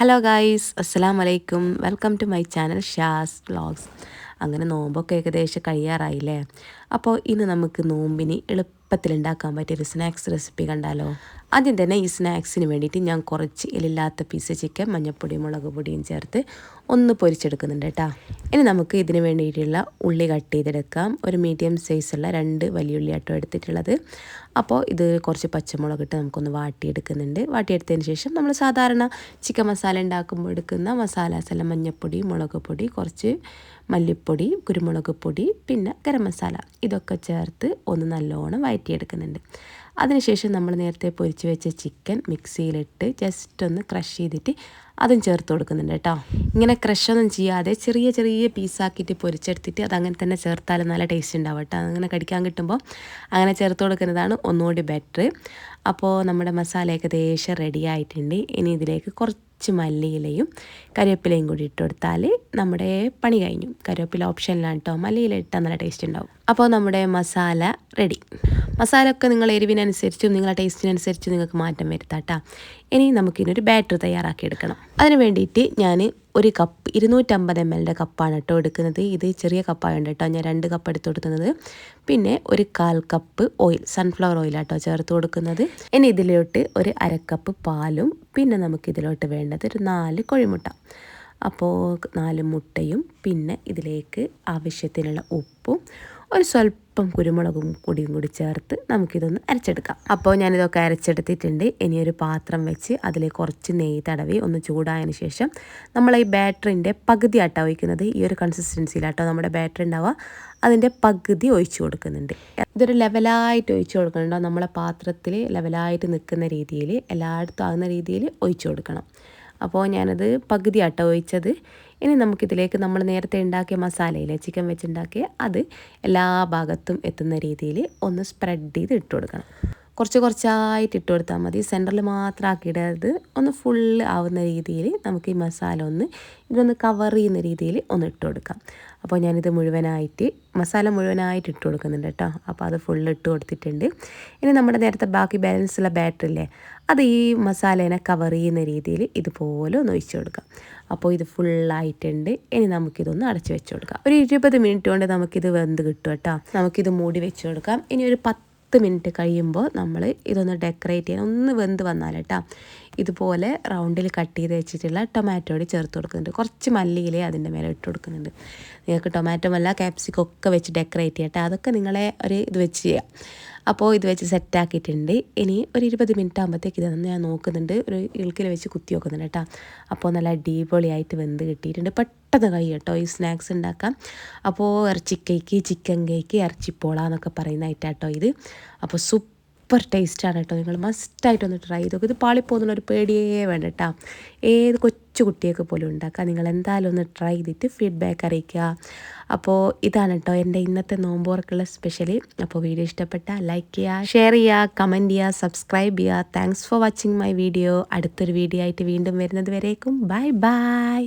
Hello guys അസ്സലാം വലൈക്കും welcome to my channel Shaz vlogs അങ്ങനെ നോമ്പൊക്കെ ഏകദേശം കഴിയാറായില്ലേ? അപ്പോൾ ഇന്ന് നമുക്ക് നോമ്പിന് എളുപ്പത്തിൽ ഉണ്ടാക്കാൻ പറ്റിയൊരു സ്നാക്സ് റെസിപ്പി കണ്ടാലോ? ആദ്യം തന്നെ ഈ സ്നാക്സിന് വേണ്ടിയിട്ട് ഞാൻ കുറച്ച് എല്ലില്ലാത്ത പീസ് ചിക്കൻ മഞ്ഞപ്പൊടിയും മുളക് പൊടിയും ചേർത്ത് ഒന്ന് പൊരിച്ചെടുക്കുന്നുണ്ട് കേട്ടോ. ഇനി നമുക്ക് ഇതിന് വേണ്ടിയിട്ടുള്ള ഉള്ളി കട്ട് ചെയ്തെടുക്കാം. ഒരു മീഡിയം സൈസുള്ള രണ്ട് വലിയ ഉള്ളി ആട്ടോ എടുത്തിട്ടുള്ളത്. അപ്പോൾ ഇത് കുറച്ച് പച്ചമുളക് ഇട്ട് നമുക്കൊന്ന് വാട്ടിയെടുക്കുന്നുണ്ട്. വാട്ടിയെടുത്തതിന് ശേഷം നമ്മൾ സാധാരണ ചിക്കൻ മസാല ഉണ്ടാക്കുമ്പോൾ എടുക്കുന്ന മസാലാസ് എല്ലാം മഞ്ഞൾപ്പൊടി മുളക് പൊടി കുറച്ച് മല്ലിപ്പൊടി കുരുമുളക് പൊടി പിന്നെ ഗരം മസാല ഇതൊക്കെ ചേർത്ത് ഒന്ന് നല്ലോണം വഴറ്റിയെടുക്കുന്നുണ്ട് അതിനുശേഷം നമ്മൾ നേരത്തെ പൊരിച്ച് വെച്ച ചിക്കൻ മിക്സിയിലിട്ട് ജസ്റ്റ് ഒന്ന് ക്രഷ് ചെയ്തിട്ട് അതും ചേർത്ത് കൊടുക്കുന്നുണ്ട് കേട്ടോ. ഇങ്ങനെ ക്രഷൊന്നും ചെയ്യാതെ ചെറിയ ചെറിയ പീസാക്കിയിട്ട് പൊരിച്ചെടുത്തിട്ട് അത് അങ്ങനെ തന്നെ ചേർത്താലും നല്ല ടേസ്റ്റ് ഉണ്ടാവും കേട്ടോ. അങ്ങനെ കടിക്കാൻ കിട്ടുമ്പോൾ അങ്ങനെ ചേർത്ത് കൊടുക്കുന്നതാണ് ഒന്നുകൂടി ബെറ്റർ അപ്പോൾ നമ്മുടെ മസാല ഏകദേശം റെഡി ആയിട്ടുണ്ട്. ഇനി ഇതിലേക്ക് കുറച്ച് മല്ലിയിലയും കറിവേപ്പിലയും കൂടി ഇട്ട് കൊടുത്താൽ നമ്മുടെ പണി കഴിഞ്ഞു. കറിവേപ്പില ഓപ്ഷനിലാണ് കേട്ടോ. മല്ലിയില ഇട്ടാൽ നല്ല ടേസ്റ്റ് ഉണ്ടാവും. അപ്പോൾ നമ്മുടെ മസാല റെഡി മസാല ഒക്കെ നിങ്ങൾ എരിവിനനുസരിച്ചും നിങ്ങളുടെ ടേസ്റ്റിനനുസരിച്ചും നിങ്ങൾക്ക് മാറ്റം വരുത്താം കേട്ടോ ഇനി നമുക്കിനൊരു ബാറ്റർ തയ്യാറാക്കിയെടുക്കണം. അതിന് വേണ്ടിയിട്ട് ഞാൻ ഒരു കപ്പ് ഇരുന്നൂറ്റമ്പത് എം എല്ലിന്റെ കപ്പാണ് കേട്ടോ എടുക്കുന്നത്. ഇത് ചെറിയ കപ്പാണ് കേട്ടോ ഞാൻ രണ്ട് കപ്പ് എടുത്ത് കൊടുക്കുന്നത്. പിന്നെ ഒരു കാൽ കപ്പ് ഓയിൽ സൺഫ്ലവർ ഓയിലാട്ടോ ചേർത്ത് കൊടുക്കുന്നത്. ഇനി ഇതിലോട്ട് ഒരു അരക്കപ്പ് പാലും പിന്നെ നമുക്കിതിലോട്ട് വേണ്ടത് ഒരു നാല് കോഴിമുട്ട. അപ്പോൾ നാല് മുട്ടയും പിന്നെ ഇതിലേക്ക് ആവശ്യത്തിനുള്ള ഉപ്പും ഒരു സ്വല്പം കുരുമുളകും കൂടിയും കൂടി ചേർത്ത് നമുക്കിതൊന്ന് അരച്ചെടുക്കാം. അപ്പോൾ ഞാനിതൊക്കെ അരച്ചെടുത്തിട്ടുണ്ട്. ഇനി ഒരു പാത്രം വെച്ച് അതിൽ കുറച്ച് നെയ്യ് തടവി ഒന്ന് ചൂടായതിന് ശേഷം നമ്മൾ ഈ ബാറ്ററിന്റെ പകുതി ആട്ടോ ഒഴിക്കുന്നത്. ഈ ഒരു കൺസിസ്റ്റൻസിയിലാട്ടോ നമ്മുടെ ബാറ്ററി ഉണ്ടാവുക. അതിന്റെ പകുതി ഒഴിച്ചു കൊടുക്കുന്നുണ്ട്. ഇതൊരു ലെവലായിട്ട് ഒഴിച്ചു കൊടുക്കണുണ്ടോ? നമ്മളെ പാത്രത്തിൽ ലെവലായിട്ട് നിൽക്കുന്ന രീതിയിൽ എല്ലായിടത്തും ആകുന്ന രീതിയിൽ ഒഴിച്ചു കൊടുക്കണം. അപ്പോൾ ഞാനത് പകുതി ആട്ട ഒഴിച്ചത്. ഇനി നമുക്കിതിലേക്ക് നമ്മൾ നേരത്തെ ഉണ്ടാക്കിയ മസാലയിലെ ചിക്കൻ വെച്ചുണ്ടാക്കിയ അത് എല്ലാ ഭാഗത്തും എത്തുന്ന രീതിയിൽ ഒന്ന് സ്പ്രെഡ് ചെയ്ത് ഇട്ട് കൊടുക്കണം. കുറച്ച് കുറച്ചായിട്ട് ഇട്ട് കൊടുത്താൽ മതി. സെന്ററിൽ മാത്രം ആക്കിയിടരുത്. ഒന്ന് ഫുള്ള് ആവുന്ന രീതിയിൽ നമുക്ക് ഈ മസാല ഒന്ന് ഇതൊന്ന് കവർ ചെയ്യുന്ന രീതിയിൽ ഒന്ന് ഇട്ട് കൊടുക്കാം. അപ്പോൾ ഞാനിത് മുഴുവനായിട്ട് മസാല മുഴുവനായിട്ട് ഇട്ട് കൊടുക്കുന്നുണ്ട് കേട്ടോ. അപ്പോൾ അത് ഫുള്ള് ഇട്ട് കൊടുത്തിട്ടുണ്ട്. ഇനി നമ്മുടെ നേരത്തെ ബാക്കി ബാലൻസുള്ള ബാറ്ററില്ലേ അത് ഈ മസാലേനെ കവർ ചെയ്യുന്ന രീതിയിൽ ഇതുപോലെ ഒന്ന് ഒഴിച്ചു കൊടുക്കാം. അപ്പോൾ ഇത് ഫുള്ളായിട്ടുണ്ട് ഇനി നമുക്കിതൊന്ന് അടച്ചു വെച്ച് കൊടുക്കാം. ഒരു ഇരുപത് മിനിറ്റ് കൊണ്ട് നമുക്കിത് വെന്ത് കിട്ടും കേട്ടോ. നമുക്കിത് മൂടി വെച്ച് കൊടുക്കാം. ഇനി ഒരു പത്ത് പത്ത് മിനിറ്റ് കഴിയുമ്പോൾ നമ്മൾ ഇതൊന്ന് ഡെക്കറേറ്റ് ചെയ്യാൻ ഒന്ന് വെന്ത് വന്നാൽ കേട്ടോ ഇതുപോലെ റൗണ്ടിൽ കട്ട് ചെയ്ത് വെച്ചിട്ടുള്ള ടൊമാറ്റോടി ചേർത്ത് കൊടുക്കുന്നുണ്ട്. കുറച്ച് മല്ലിയിലേ അതിന്റെ മേലെ ഇട്ട് കൊടുക്കുന്നുണ്ട്. നിങ്ങൾക്ക് ടൊമാറ്റോ അല്ല ക്യാപ്സിക്കം ഒക്കെ വെച്ച് ഡെക്കറേറ്റ് ചെയ്യട്ടെ. അതൊക്കെ നിങ്ങളെ ഒരു ഇത് വെച്ച് ചെയ്യാം. അപ്പോൾ ഇത് വെച്ച് സെറ്റാക്കിയിട്ടുണ്ട് ഇനി ഒരു ഇരുപത് മിനിറ്റ് ആകുമ്പോഴത്തേക്ക് ഇതൊന്ന് ഞാൻ നോക്കുന്നുണ്ട്. ഒരു ഇളുക്കിൽ വെച്ച് കുത്തി നോക്കുന്നുണ്ട് കേട്ടോ. അപ്പോൾ നല്ല അടിപൊളിയായിട്ട് വെന്ത് കിട്ടിയിട്ടുണ്ട്. പെട്ടെന്ന് കൈ കേട്ടോ. ഈ സ്നാക്സ് ഉണ്ടാക്കാം. അപ്പോൾ ഇറച്ചിക്കൈക്ക് കേക്ക് ചിക്കൻ കേക്ക് ഇറച്ചിപ്പോള എന്നൊക്കെ പറയുന്നതായിട്ടാട്ടോ ഇത്. അപ്പോൾ സൂപ്പർ സൂപ്പർ ടേസ്റ്റാണ് കേട്ടോ നിങ്ങൾ മസ്റ്റായിട്ടൊന്ന് ട്രൈ ചെയ്ത് നോക്കും. ഇത് പാളിപ്പോകുന്നുള്ള ഒരു പേടിയേ വേണ്ട കേട്ടോ ഏത് കൊച്ചു കുട്ടിയൊക്കെ പോലും ഉണ്ടാക്കാം. നിങ്ങൾ എന്തായാലും ഒന്ന് ട്രൈ ചെയ്തിട്ട് ഫീഡ്ബാക്ക് അറിയിക്കുക. അപ്പോൾ ഇതാണ് കേട്ടോ എന്റെ ഇന്നത്തെ നോമ്പോർക്കുള്ള സ്പെഷ്യലി. അപ്പോൾ വീഡിയോ ഇഷ്ടപ്പെട്ട ലൈക്ക് ചെയ്യുക ഷെയർ ചെയ്യുക കമന്റ് ചെയ്യുക സബ്സ്ക്രൈബ് ചെയ്യുക. Thanks for watching my video. അടുത്തൊരു വീഡിയോ ആയിട്ട് വീണ്ടും വരുന്നത് വരേക്കും. Bye bye.